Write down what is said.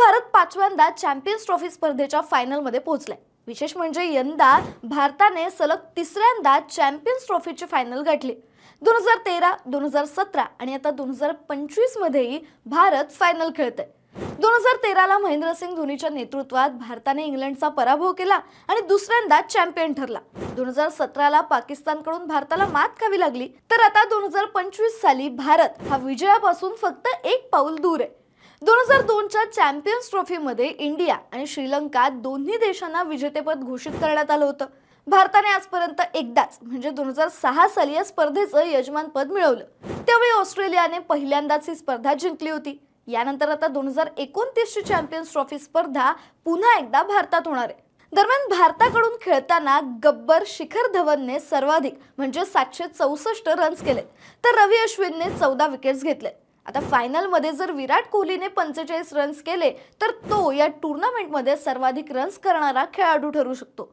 भारत पाचव्यांदा champions trophy स्पर्धेच्या फायनलमध्ये पोहोचलाय. विशेष म्हणजे यंदा भारताने सलग तिसऱ्यांदा चॅम्पियन्स ट्रॉफीची फायनल गाठली. दोन हजार तेरा दोन हजार सतरा आणि आता दोन हजार पंचवीस मध्येही भारत फायनल खेळतंय. दोन हजार तेराला महेंद्रसिंग धोनीच्या नेतृत्वात भारताने इंग्लंडचा पराभव केला आणि दुसऱ्यांदा चॅम्पियन ठरला. दोन हजार सतराला पाकिस्तानकडून भारताला मात खावी लागली. तर आता दोन हजार पंचवीस साली भारत हा विजयापासून फक्त एक पाऊल दूर आहे. दोन हजार दोनच्या चॅम्पियन्स ट्रॉफीमध्ये इंडिया आणि श्रीलंका दोन्ही देशांना विजेतेपद घोषित करण्यात आलं होतं. भारताने आजपर्यंत एकदाच म्हणजे दोन हजार सहा साली या स्पर्धेचं यजमानपद मिळवलं. त्यावेळी ऑस्ट्रेलियाने पहिल्यांदाच ही स्पर्धा जिंकली होती. यानंतर आता दोन हजार एकोणतीसची चॅम्पियन्स ट्रॉफी स्पर्धा पुन्हा एकदा भारतात होणार आहे. दरम्यान भारताकडून खेळताना गब्बर शिखर धवनने सर्वाधिक म्हणजे सातशे चौसष्ट रन्स केले. तर रवी अश्विनने चौदा विकेट्स घेतले. आता फायनलमध्ये जर विराट कोहलीने पंचेचाळीस रन्स केले तर तो या टुर्नामेंटमध्ये सर्वाधिक रन्स करणारा खेळाडू ठरू शकतो.